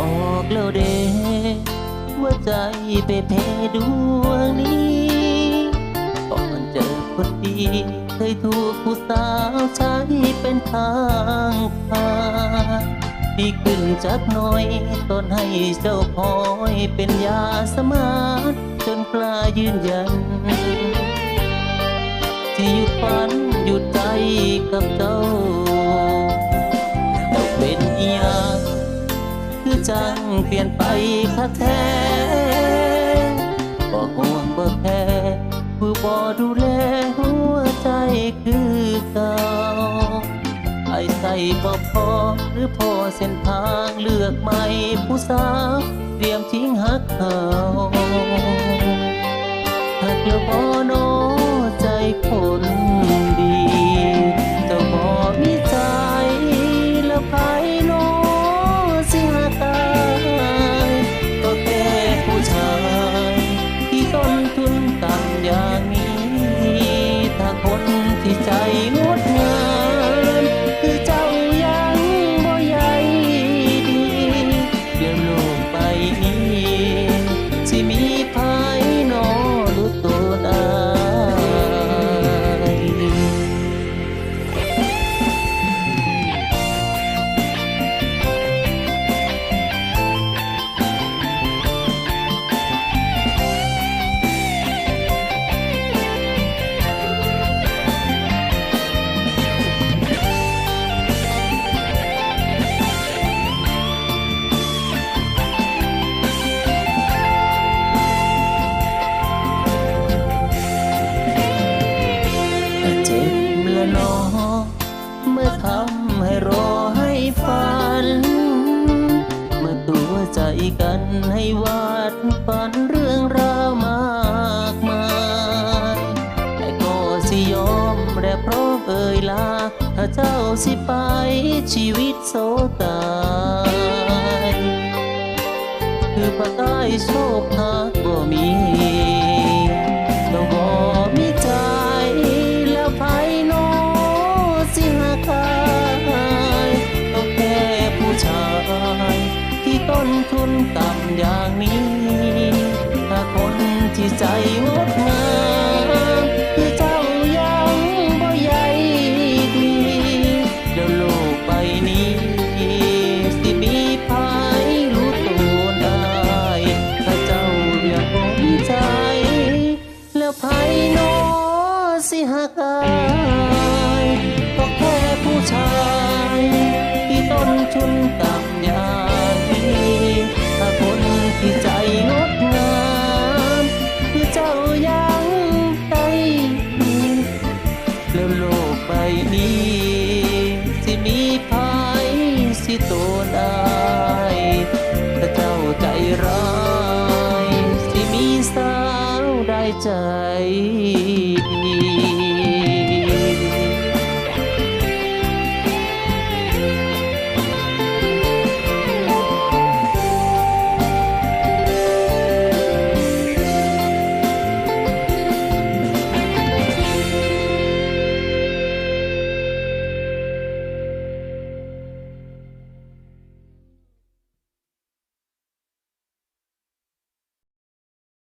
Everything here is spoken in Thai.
ออกแล้วเดว่าใจไปเพดวงนี้ก่อนเจอคนดีเคยถูกผู้สาวใช้เป็นทางผ่านดีขึ้นจากหน้อยต้นให้เจ้าคอยเป็นยาสมานจนกล้ายืนยัน ที่หยุดฝันหยุดใจกับเจ้าเจ้า เปลี่ยนไปคักแท้บอกห่วงบ่แค่ผู้บ่ดูแลหัวใจคือเก่าไอ้ใส่บ่พอหรือพอเส้นทางเลือกใหม่ผู้สาวเตรียมทิ้งหักเขาหักแล้วบ่โนอใจคนดีเจ้าบ่มีใจแล้วไผ เมื่อทำให้รอให้ฝัน เมื่อตัวใจกันให้วาดฝันเรื่องราวมากมายแต่ก็สิยอมและเพราะเอ่ยลา ถ้าเจ้าสิไปชีวิตโซตายคือพระกายโชคหากบ่มี ต้นทุนต่ำอย่างนี้ ถ้าคนที่ใจงดงามคือเจ้ายังบ่ใหญ่ดีเดี๋ยวโลกใบนี้ สิมีภายรู้ตัวได้ ถ้าเจ้าอยากสนใจ แล้วภายโนอสิหักอายก็แค่ผู้ชาย ที่ต้นทุนต่้วโลกใบนี้ สิมีภัยสิโตนายถ้าเจ้าใจร้าย สิมีสาวได้ใจ